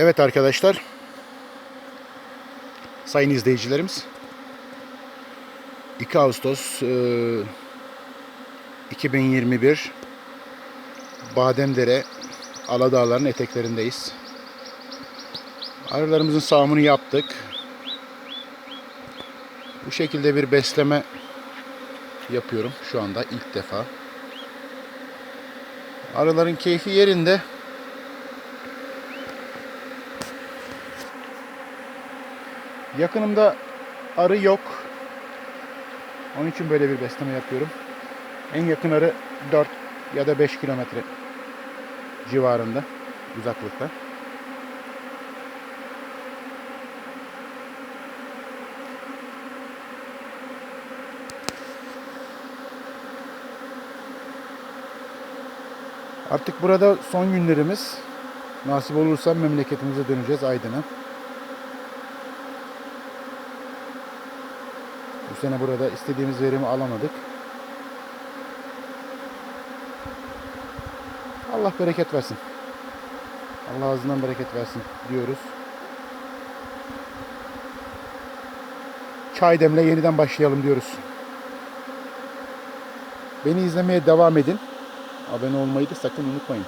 Evet arkadaşlar. Sayın izleyicilerimiz. 2 Ağustos e, 2021 Bademdere Aladağların eteklerindeyiz. Arılarımızın sağımını yaptık. Bu şekilde bir besleme yapıyorum şu anda ilk defa. Arıların keyfi yerinde. Yakınımda arı yok. Onun için böyle bir besleme yapıyorum. En yakın arı 4 ya da 5 kilometre civarında uzaklıkta. Artık burada son günlerimiz. Nasip olursa memleketimize döneceğiz Aydın'a. Sene burada istediğimiz verimi alamadık. Allah bereket versin. Allah ağzından bereket versin diyoruz. Çay demle yeniden başlayalım diyoruz. Beni izlemeye devam edin. Abone olmayı da sakın unutmayın.